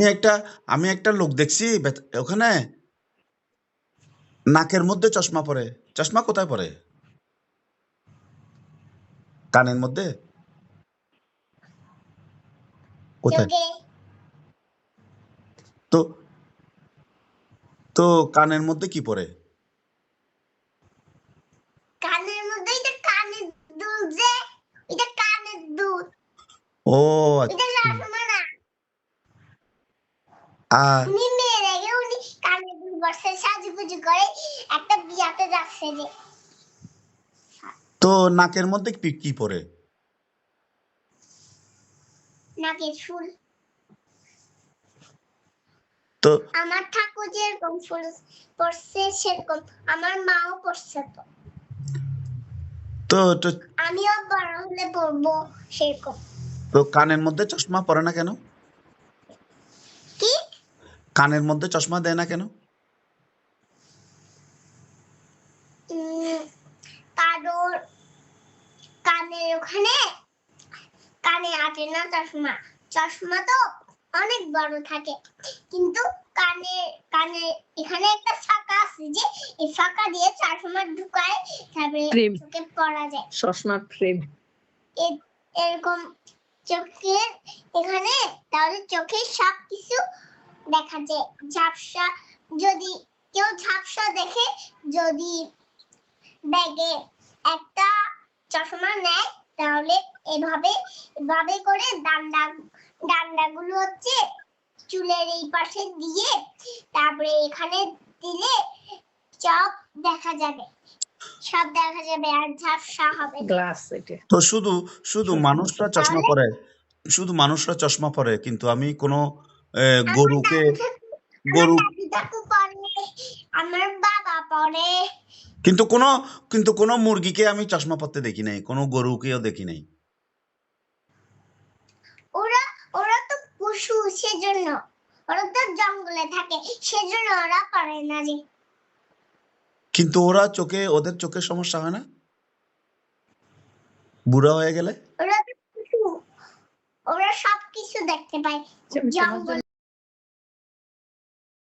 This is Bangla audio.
আমি একটা আমি একটা লোক দেখছি ওখানে নাকের মধ্যে চশমা পরে। চশমা কোথায় পরে? কানের মধ্যে? কোথায়? তো তো কানের মধ্যে কি পরে? কানের মধ্যে এটা কানের দুল যে এটা কানের দুল ও এটা শাশুমা না আর মেয়ের আগে উনি কানের দুল বসে সাজুগুজু করে একটা বিয়াতে যাচ্ছে যে। তো নাকের মধ্যে কি কি পরে নাকের ফুল। তো আমার ঠাকুর যেরকম ফুল পড়ছে সেরকম আমার মাও পড়ছে তো। তো তো আমিও বড় হলে পড়ব সেরকম। তো কানের মধ্যে চশমা পরে না কেন? কানের মধ্যে চশমা দেয় না কেন? কারোর কানের ওখানে কানে আটে না চশমা। চশমা তো অনেক বড় থাকে কিন্তু কানে কানে এখানে একটা ফাঁকা আছে যে এই ফাঁকা দিয়ে চশমা ঢুকায় তারপরে চোখে পড়া যায়। চশমার ফ্রেম এরকম চোখের এখানে তাহলে চোখের সব কিছু দেখা যায় ঝাপসা যদি কেউ ঝাপসা দেখে যদি ব্যাগে একটা চশমা নেয় তাহলে এভাবে এভাবে করে ডান্ডা ডান্ডাগুলো হচ্ছে চুলের এই পাশে দিয়ে তারপরে এখানে দিলে চপ দেখা যাবে। সব দেখা যাবে আর ঝাপসা হবে গ্লাস এটা। তো শুধু শুধু মানুষরা চশমা পরে শুধু মানুষরা চশমা পরে কিন্তু আমি কোনো গরুকে গরু দাদু ঠাকু পরে আমার বাবা পরে কিন্তু কোনো কিন্তু কোনো মুরগিকে আমি চশমা পরতে দেখি নাই কোনো গরুকেও দেখি নাই। ওরা ওরা তো পশু সেজন্য। ওরা তো জঙ্গলে থাকে সেজন্য ওরা পারে না যে কিন্তু ওরা চোখে ওদের চোখের সমস্যা হয় না? বুড়া হয়ে গেলে? ওরা তো পশু ওরা সবকিছু দেখতে পায় জঙ্গল